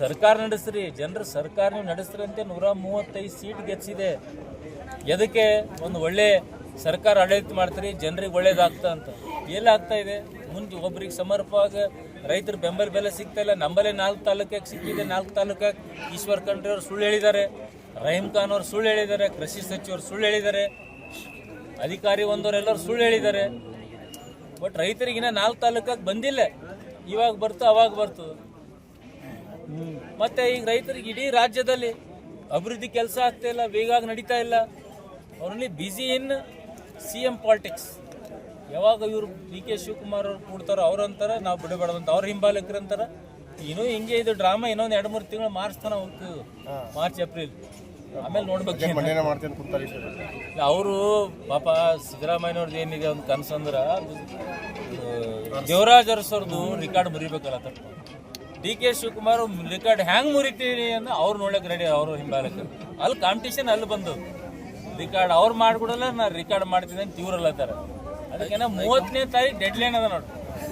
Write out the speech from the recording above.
ಸರ್ಕಾರ ನಡೆಸ್ರಿ, ಜನರು ಸರ್ಕಾರ ನೀವು ನಡೆಸ್ರಿ ಅಂತ ನೂರ ಮೂವತ್ತೈದು ಸೀಟ್ ಗೆಲ್ಸಿದೆ ಎದಕ್ಕೆ? ಒಂದು ಒಳ್ಳೆ ಸರ್ಕಾರ ಆಡಳಿತ ಮಾಡ್ತೀರಿ, ಜನರಿಗೆ ಒಳ್ಳೇದಾಗ್ತಾ ಅಂತ. ಎಲ್ಲ ಆಗ್ತಾ ಇದೆ? ಮುಂದೆ ಒಬ್ರಿಗೆ ಸಮರ್ಪವಾಗಿ ರೈತರ ಬೆಂಬಲ ಬೆಲೆ ಸಿಗ್ತಾ ಇಲ್ಲ. ನಮ್ಮಲ್ಲೇ ನಾಲ್ಕು ತಾಲೂಕಿಗೆ ಸಿಕ್ಕಿದೆ, ನಾಲ್ಕು ತಾಲೂಕಾಗ ಈಶ್ವರ್ ಖಂಡ್ರೆ ಅವರು ಸುಳ್ಳು ಹೇಳಿದ್ದಾರೆ. ರಹೀಮ್ ಖಾನ್ ಅವರು ಸುಳ್ಳು ಹೇಳಿದ್ದಾರೆ, ಕೃಷಿ ಸಚಿವರು ಸುಳ್ಳು ಹೇಳಿದ್ದಾರೆ. ಅಧಿಕಾರಿ ಒಂದವರೆಲ್ಲರೂ ಸುಳ್ಳು ಹೇಳಿದ್ದಾರೆ. ಬಟ್ ರೈತರಿಗಿನ್ನ ನಾಲ್ಕು ತಾಲೂಕಾಗ ಬಂದಿಲ್ಲ. ಇವಾಗ ಬರ್ತು, ಅವಾಗ ಬರ್ತು. ಮತ್ತೆ ಈಗ ರೈತರಿಗೆ ಇಡೀ ರಾಜ್ಯದಲ್ಲಿ ಅಭಿವೃದ್ಧಿ ಕೆಲಸ ಆಗ್ತಾ ಇಲ್ಲ ವೇಗವಾಗಿ ನಡೀತಾ ಇಲ್ಲ. ಅವ್ರಲ್ಲಿ busy in C M politics ಯಾವಾಗ ಇವರು ಡಿ ಕೆ ಶಿವಕುಮಾರ್ ಅವ್ರು ಕೂಡ್ತಾರೋ ಅವ್ರು ಅಂತಾರ ನಾವು ಬಿಡಬಾರ್ದಂತ ಅಂತ ಅವ್ರ ಹಿಂಬಾಲಕರು ಅಂತಾರ. ಇನ್ನೂ ಹಿಂಗೆ ಇದು ಡ್ರಾಮಾ ಇನ್ನೊಂದು ಎರಡು ಮೂರು ತಿಂಗಳು ಮಾರ್ಚ್ ತನಕ ಮಾರ್ಚ್ ಏಪ್ರಿಲ್. ಆಮೇಲೆ ನೋಡ್ಬೇಕು ಅವರು ಪಾಪ ಸಿದ್ದರಾಮಯ್ಯನವ್ರದ್ದು ಏನಿದೆ ಒಂದು ಕನಸು ಅಂದ್ರೆ ದೇವರಾಜ್ ಅರಸವ್ರದ್ದು ರೆಕಾರ್ಡ್ ಮುರಿಬೇಕಲ್ಲ ತಪ್ಪು. ಡಿ ಕೆ ಶಿವಕುಮಾರ್ ರಿಕಾರ್ಡ್ ಹ್ಯಾಂಗ್ ಮುರಿತೀರಿ ಅಂತ ಅವ್ರು ನೋಡಕ್ ರೆಡಿ ಅವರು ಹಿಂಬಾಲಕ್ಕೆ ಅಲ್ಲಿ ಕಾಂಪಿಟೇಷನ್ ಅಲ್ಲಿ ಬಂದು. ರಿಕಾರ್ಡ್ ಅವ್ರು ಮಾಡ್ಬಿಡಲ್ಲ ನಾ ರಿಕಾರ್ಡ್ ಮಾಡ್ತೀನಿ ಅಂತ ಇವ್ರಲ್ಲತ್ತಾರ ಅದಕ್ಕೆ ಮೂವತ್ತನೇ ತಾರೀಕು ಡೆಡ್ ಲೈನ್ ಅದ ನೋಡಿ